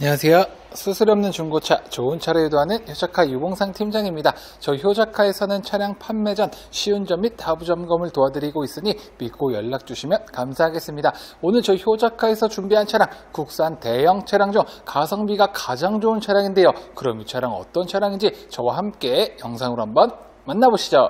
안녕하세요. 수수료 없는 중고차, 좋은 차를 유도하는 효자카 유봉상 팀장입니다. 저희 효자카에서는 차량 판매 전 시운전 및 하부 점검을 도와드리고 있으니 믿고 연락 주시면 감사하겠습니다. 오늘 저희 효자카에서 준비한 차량, 국산 대형 차량 중 가성비가 가장 좋은 차량인데요. 그럼 이 차량 어떤 차량인지 저와 함께 영상으로 한번 만나보시죠.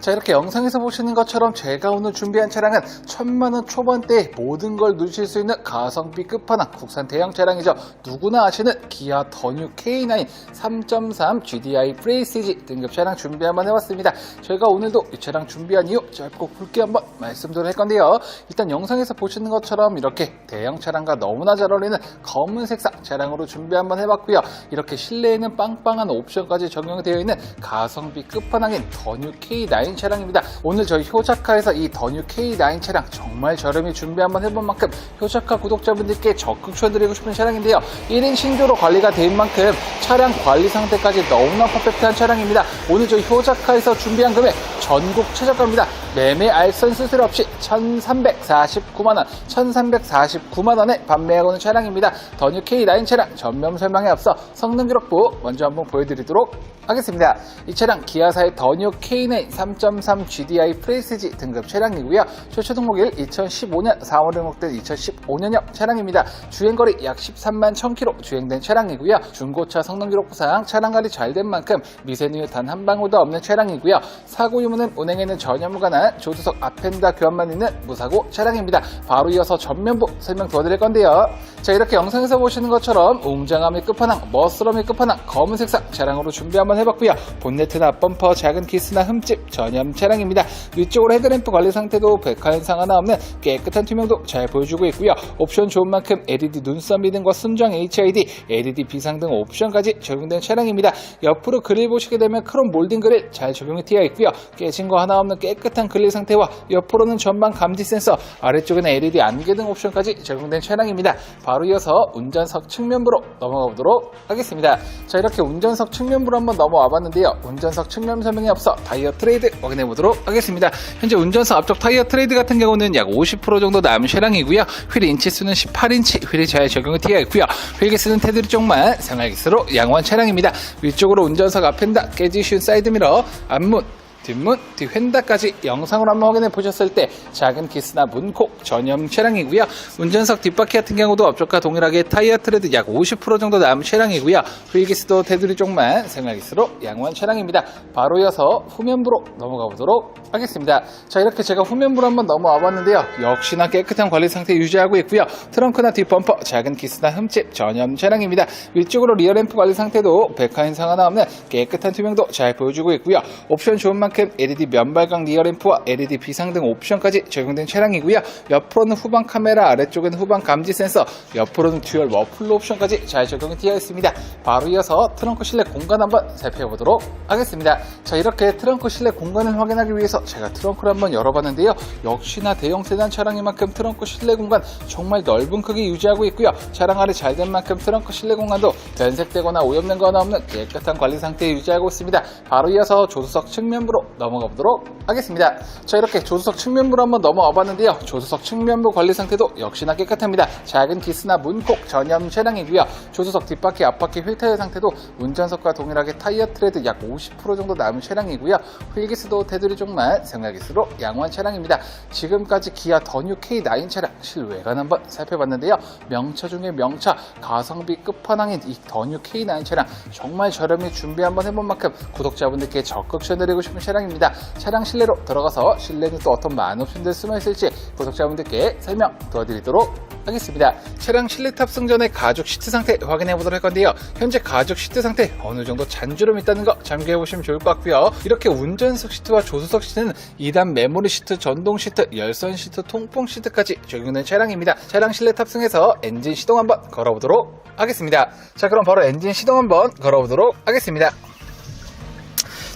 자 이렇게 영상에서 보시는 것처럼 제가 오늘 준비한 차량은 천만원 초반대에 모든 걸 누실 수 있는 가성비 끝판왕 국산 대형 차량이죠. 누구나 아시는 기아 더뉴 K9 3.3 GDI 프레시지 등급 차량 준비 한번 해봤습니다. 저희가 오늘도 이 차량 준비한 이유 짧고 굵게 한번 말씀드릴 할 건데요. 일단 영상에서 보시는 것처럼 이렇게 대형 차량과 너무나 잘 어울리는 검은 색상 차량으로 준비 한번 해봤고요. 이렇게 실내에는 빵빵한 옵션까지 적용되어 있는 가성비 끝판왕인 더뉴 K9 차량입니다. 오늘 저희 효자카에서 이 더뉴 K9 차량 정말 저렴이 준비 한번 해본 만큼 효자카 구독자분들께 적극 추천드리고 싶은 차량인데요. 1인 신조로 관리가 된 만큼 차량 관리 상태까지 너무나 퍼펙트한 차량입니다. 오늘 저희 효자카에서 준비한 금액 전국 최저가입니다. 매매 알선 수수료 없이 1,349만원, 1,349만원에 판매하고 있는 차량입니다. 더뉴 K9 차량 전면 설명에 앞서 성능 기록부 먼저 한번 보여드리도록 하겠습니다. 이 차량 기아사의 더뉴 K9 3.3 GDI 프레시지 등급 차량이고요. 최초 등록일 2015년 4월에 등록된 2015년형 차량입니다. 주행거리 약 13만 1000km 주행된 차량이고요. 중고차 성능 기록부상 차량 관리 잘 된 만큼 미세누유 단 한 방울도 없는 차량이고요. 사고 유무는 운행에는 전혀 무관한 조수석 앞엔다 교환만 있는 무사고 차량입니다. 바로 이어서 전면부 설명 도와드릴 건데요. 자 이렇게 영상에서 보시는 것처럼 웅장함의 끝판왕, 멋스러움의 끝판왕, 검은 색상 차량으로 준비 한번 해봤고요. 본네트나 범퍼, 작은 키스나 흠집 전염 차량입니다. 위쪽으로 헤드램프 관리 상태도 백화 현상 하나 없는 깨끗한 투명도 잘 보여주고 있고요. 옵션 좋은 만큼 LED 눈썹 미등과 순정 HID, LED 비상 등 옵션까지 적용된 차량입니다. 옆으로 그릴 보시게 되면 크롬 몰딩 그릴 잘 적용이 되어 있고요. 깨진 거 하나 없는 깨끗한 그릴 상태와 옆으로는 전방 감지 센서, 아래쪽에는 LED 안개 등 옵션까지 적용된 차량입니다. 바로 이어서 운전석 측면부로 넘어가 보도록 하겠습니다. 자 이렇게 운전석 측면부로 한번 넘어와 봤는데요. 운전석 측면 설명에 앞서 타이어 트레이드 확인해 보도록 하겠습니다. 현재 운전석 앞쪽 타이어 트레이드 같은 경우는 약 50% 정도 남은 차량이고요. 휠 인치수는 18인치, 휠이 잘 적용이 되어 있고요. 휠기스는 테두리 쪽만 생활기스로 양호한 차량입니다. 위쪽으로 운전석 앞엔다, 깨지 쉬운 사이드미러, 앞문, 뒷문, 뒷휀다까지 영상으로 한번 확인해 보셨을 때 작은 키스나 문콕 전염 차량이고요. 운전석 뒷바퀴 같은 경우도 앞쪽과 동일하게 타이어 트레드 약 50% 정도 남은 차량이고요. 휠기스도 테두리 쪽만 생활기스로 양호한 차량입니다. 바로 이어서 후면부로 넘어가 보도록 하겠습니다. 자 이렇게 제가 후면부로 한번 넘어와 봤는데요. 역시나 깨끗한 관리 상태 유지하고 있고요. 트렁크나 뒷범퍼 작은 키스나 흠집 전염 차량입니다. 위쪽으로 리어램프 관리 상태도 백화 현상 하나 없는 깨끗한 투명도 잘 보여주고 있고요. 옵션 좋은 만큼 LED 면발광 리어램프와 LED 비상 등 옵션까지 적용된 차량이고요. 옆으로는 후방 카메라, 아래쪽에는 후방 감지 센서, 옆으로는 듀얼 머플러 옵션까지 잘 적용이 되어 있습니다. 바로 이어서 트렁크 실내 공간 한번 살펴보도록 하겠습니다. 자 이렇게 트렁크 실내 공간을 확인하기 위해서 제가 트렁크를 한번 열어봤는데요. 역시나 대형 세단 차량인 만큼 트렁크 실내 공간 정말 넓은 크기 유지하고 있고요. 차량 아래 잘 된 만큼 트렁크 실내 공간도 변색되거나 오염된 거 하나 없는 깨끗한 관리 상태 유지하고 있습니다. 바로 이어서 조수석 측면부로 넘어가 보도록 하겠습니다. 자 이렇게 조수석 측면부로 한번 넘어와 봤는데요. 조수석 측면부 관리 상태도 역시나 깨끗합니다. 작은 기스나 문콕 전염 차량이고요. 조수석 뒷바퀴 앞바퀴 휠 타이어 상태도 운전석과 동일하게 타이어 트레드 약 50% 정도 남은 차량이고요. 휠기스도 테두리 쪽만 생활기스로 양호한 차량입니다. 지금까지 기아 더뉴 K9 차량 실외관 한번 살펴봤는데요. 명차 중에 명차 가성비 끝판왕인 이 더뉴 K9 차량 정말 저렴히 준비 한번 해본 만큼 구독자분들께 적극 추천드리고 싶은 차량 입니다. 차량 실내로 들어가서 실내는 또 어떤 많은 옵션들 숨어 있을지 구독자분들께 설명 도와드리도록 하겠습니다. 차량 실내 탑승 전에 가죽 시트 상태 확인해 보도록 할 건데요. 현재 가죽 시트 상태 어느 정도 잔주름 있다는 거 참고해 보시면 좋을 것 같고요. 이렇게 운전석 시트와 조수석 시트는 2단 메모리 시트, 전동 시트, 열선 시트, 통풍 시트까지 적용된 차량입니다. 차량 실내 탑승해서 엔진 시동 한번 걸어보도록 하겠습니다. 자 그럼 바로 엔진 시동 한번 걸어보도록 하겠습니다.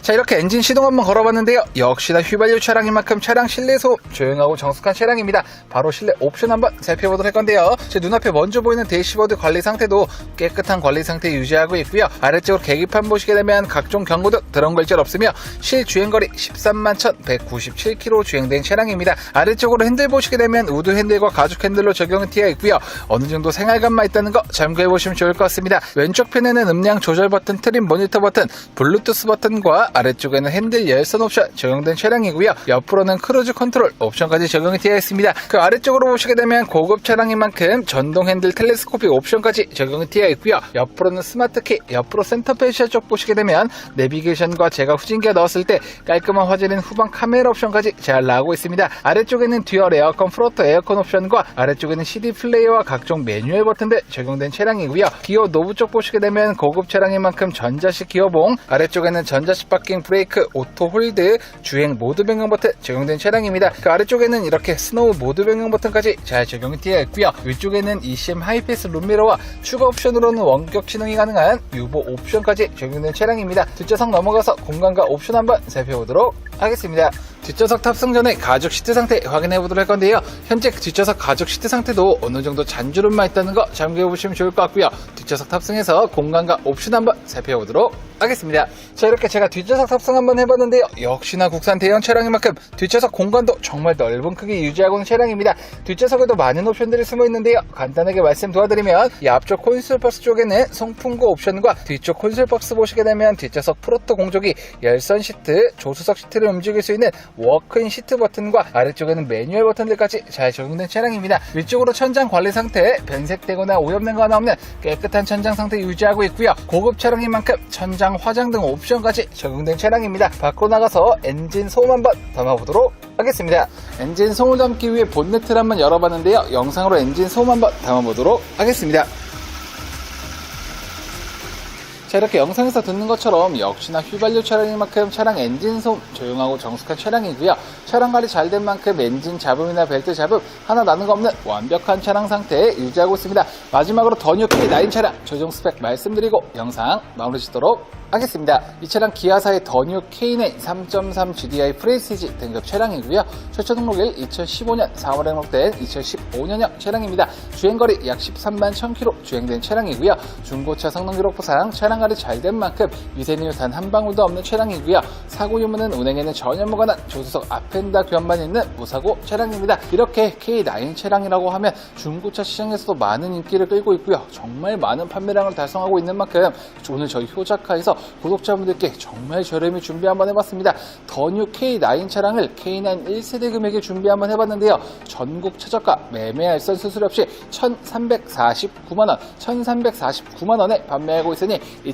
자 이렇게 엔진 시동 한번 걸어봤는데요. 역시나 휘발유 차량인 만큼 차량 실내 소음 조용하고 정숙한 차량입니다. 바로 실내 옵션 한번 살펴보도록 할 건데요. 제 눈앞에 먼저 보이는 대시보드 관리 상태도 깨끗한 관리 상태 유지하고 있고요. 아래쪽으로 계기판 보시게 되면 각종 경고등 드럼 글자 없으며 실 주행거리 13만 1197km 주행된 차량입니다. 아래쪽으로 핸들 보시게 되면 우드 핸들과 가죽 핸들로 적용이 되어 있고요. 어느 정도 생활감만 있다는 거 참고해 보시면 좋을 것 같습니다. 왼쪽 편에는 음량 조절 버튼 트림 모니터 버튼 블루투스 버튼과 아래쪽에는 핸들 열선 옵션 적용된 차량이고요. 옆으로는 크루즈 컨트롤 옵션까지 적용이 되어 있습니다. 그 아래쪽으로 보시게 되면 고급 차량인 만큼 전동 핸들 텔레스코픽 옵션까지 적용이 되어 있고요. 옆으로는 스마트 키, 옆으로 센터 페이셜 쪽 보시게 되면 내비게이션과 제가 후진기어 넣었을 때 깔끔한 화질인 후방 카메라 옵션까지 잘 나오고 있습니다. 아래쪽에는 듀얼 에어컨 프로토 에어컨 옵션과 아래쪽에는 CD 플레이어와 각종 매뉴얼 버튼들 적용된 차량이고요. 기어 노브 쪽 보시게 되면 고급 차량인 만큼 전자식 기어봉, 아래쪽에는 전자식 파킹 브레이크, 오토 홀드, 주행 모드 변경 버튼 적용된 차량입니다. 그 아래쪽에는 이렇게 스노우 모드 변경 버튼까지 잘 적용이 되어 있고요. 위쪽에는 ECM 하이패스 룸미러와 추가 옵션으로는 원격 진동이 가능한 유보 옵션까지 적용된 차량입니다. 뒷좌석 넘어가서 공간과 옵션 한번 살펴보도록 하겠습니다. 뒷좌석 탑승 전에 가죽 시트 상태 확인해 보도록 할 건데요. 현재 뒷좌석 가죽 시트 상태도 어느 정도 잔주름만 있다는 거 참고해 보시면 좋을 것 같고요. 뒷좌석 탑승해서 공간과 옵션 한번 살펴보도록 하겠습니다. 자 이렇게 제가 뒷좌석 탑승 한번 해봤는데요. 역시나 국산 대형 차량인 만큼 뒷좌석 공간도 정말 넓은 크기 유지하고 있는 차량입니다. 뒷좌석에도 많은 옵션들이 숨어 있는데요. 간단하게 말씀 도와드리면 이 앞쪽 콘솔 박스 쪽에는 송풍구 옵션과 뒤쪽 콘솔 박스 보시게 되면 뒷좌석 프로토 공조기, 열선 시트, 조수석 시트를 움직일 수 있는 워크인 시트 버튼과 아래쪽에는 매뉴얼 버튼들까지 잘 적용된 차량입니다. 위쪽으로 천장 관리 상태 변색되거나 오염된 거 하나 없는 깨끗한 천장 상태 유지하고 있고요. 고급 차량인 만큼 천장 화장 등 옵션까지 적용된 차량입니다. 밖으로 나가서 엔진 소음 한번 담아보도록 하겠습니다. 엔진 소음을 담기 위해 본네트를 한번 열어봤는데요. 영상으로 엔진 소음 한번 담아보도록 하겠습니다. 자 이렇게 영상에서 듣는 것처럼 역시나 휘발유 차량인 만큼 차량 엔진 소음 조용하고 정숙한 차량이고요. 차량 관리 잘 된 만큼 엔진 잡음이나 벨트 잡음 하나 나는 거 없는 완벽한 차량 상태 유지하고 있습니다. 마지막으로 더뉴 K9 차량 최종 스펙 말씀드리고 영상 마무리 짓도록 하겠습니다. 이 차량 기아사의 더뉴 K9 3.3 GDI 프레스티지 등급 차량이고요. 최초 등록일 2015년 4월에 등록된 2015년형 차량입니다. 주행거리 약 13만 1000km 주행된 차량이고요. 중고차 성능 기록 보상 차량 관리 잘된 만큼 미세누 단한 방울도 없는 차량이고요. 사고 유무는 운행에는 전혀 무관한 조수석 앞엔다 교환만 있는 무사고 차량입니다. 이렇게 K9 차량이라고 하면 중고차 시장에서도 많은 인기를 끌고 있고요. 정말 많은 판매량을 달성하고 있는 만큼 오늘 저희 효자카에서 구독자분들께 정말 저렴히 준비 한번 해봤습니다. 더뉴 K9 차량을 K9 1세대 금액에 준비 한번 해봤는데요. 전국 최저가 매매 알선 수수료 없이 1,349만원, 1,349만원에 판매하고 있으니 이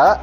Eka